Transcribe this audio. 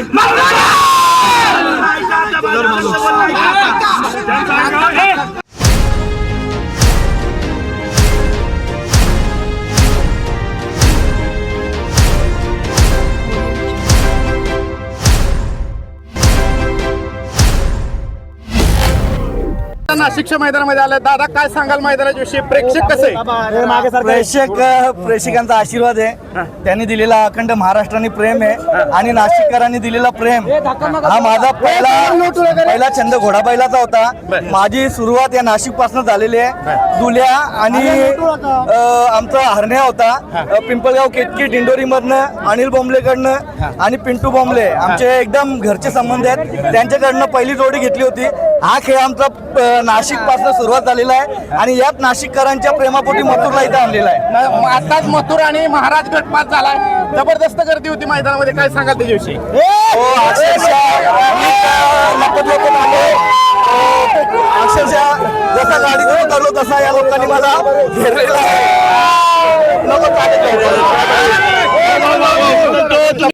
¡Manuela! आता नाशिकच्या मैदानामध्ये आलं. दादा काय सांगाल मैदानाच्या विषयी प्रेक्षक कसे प्रेक्षक प्रेक्षकांचा आशीर्वाद आहे. त्यांनी दिलेला अखंड महाराष्ट्राने प्रेम आहे आणि नाशिककरांनी दिलेला प्रेम. हा माझा पहिला पहिला छंद घोडाबैलाचा होता. माझी सुरुवात या नाशिकपासून झालेली आहे. दुल्या आणि आमचा हरण्या होता. पिंपळगाव केतकी दिंडोरी मधनं अनिल बोंबलेकडनं आणि पिंटू बोंबले. आमचे एकदम घरचे संबंध आहेत. त्यांच्याकडनं पहिली जोडी घेतली होती. हा खेळ आमचा नाशिकपासून सुरुवात झालेला आहे आणि यात नाशिककरांच्या प्रेमापोटी मथुरला इथं आणलेला आहे. आताच मथुर आणि महाराज गटपात झालाय. जबरदस्त गर्दी होती मैदानामध्ये. काय सांगाल त्याच्याविषयी? हो अक्षरशः जसा गाडीतून उतरलो तसा या लोकांनी मला घेरलेला आहे.